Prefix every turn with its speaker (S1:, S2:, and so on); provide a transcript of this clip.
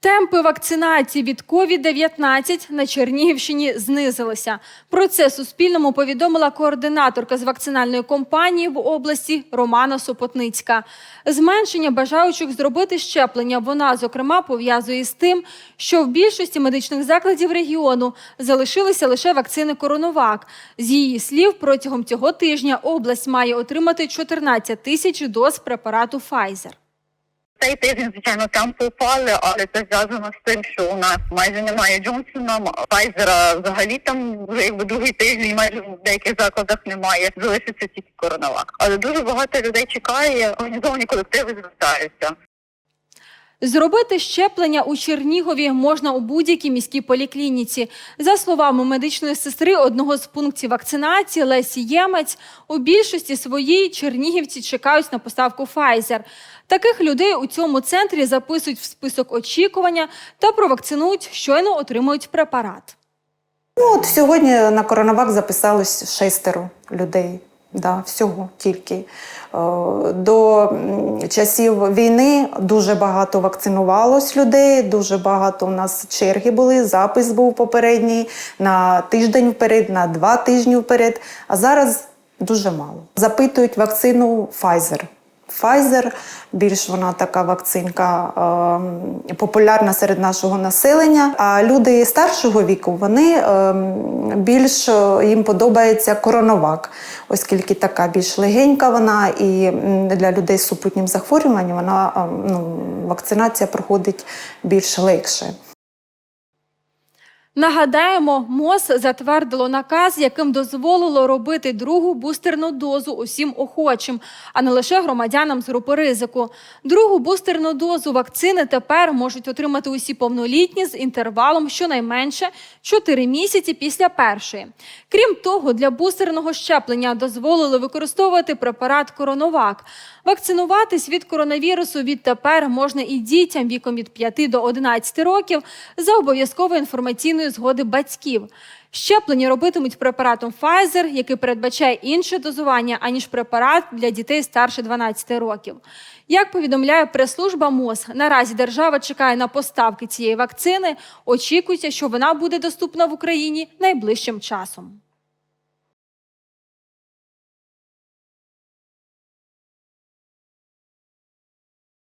S1: Темпи вакцинації від COVID-19 на Чернігівщині знизилися. Про це Суспільному повідомила координаторка з вакцинальної кампанії в області Романа Сопотницька. Зменшення бажаючих зробити щеплення вона, зокрема, пов'язує з тим, що в більшості медичних закладів регіону залишилися лише вакцини Коронавак. З її слів, протягом цього тижня область має отримати 14 тисяч доз препарату Pfizer.
S2: Цей тиждень, звичайно, там попали, але це зв'язано з тим, що у нас майже немає Джонсона, Файзера взагалі там вже якби другий тиждень, майже в деяких закладах немає. Залишиться тільки коронавак. Але дуже багато людей чекає, організовані колективи звертаються.
S1: Зробити щеплення у Чернігові можна у будь-якій міській поліклініці. За словами медичної сестри одного з пунктів вакцинації Лесі Ємець, у більшості своїй чернігівці чекають на поставку Pfizer. Таких людей у цьому центрі записують в список очікування та провакцинують, щойно отримують препарат.
S3: Ну, от сьогодні на коронавак записалось шестеро людей. Да, всього тільки. Е, До часів війни дуже багато вакцинувалось людей, дуже багато у нас черги були, запис був попередній на тиждень вперед, на два тижні вперед. А зараз дуже мало. Запитують вакцину Pfizer. Pfizer, більш вона така вакцинка е, популярна серед нашого населення. А люди старшого віку вони е, більш їм подобається коронавак, оскільки така більш легенька вона, і для людей з супутнім захворюванням вона е, ну, вакцинація проходить більш легше.
S1: Нагадаємо, МОЗ затвердило наказ, яким дозволило робити другу бустерну дозу усім охочим, а не лише громадянам з групи ризику. Другу бустерну дозу вакцини тепер можуть отримати усі повнолітні з інтервалом щонайменше 4 місяці після першої. Крім того, для бустерного щеплення дозволили використовувати препарат Коронавак. Вакцинуватись від коронавірусу відтепер можна і дітям віком від 5 до 11 років за обов'язкової інформаційної згоди батьків. Щеплення робитимуть препаратом Pfizer, який передбачає інше дозування, аніж препарат для дітей старше 12 років. Як повідомляє прес-служба МОЗ, наразі держава чекає на поставки цієї вакцини. Очікується, що вона буде доступна в Україні найближчим часом.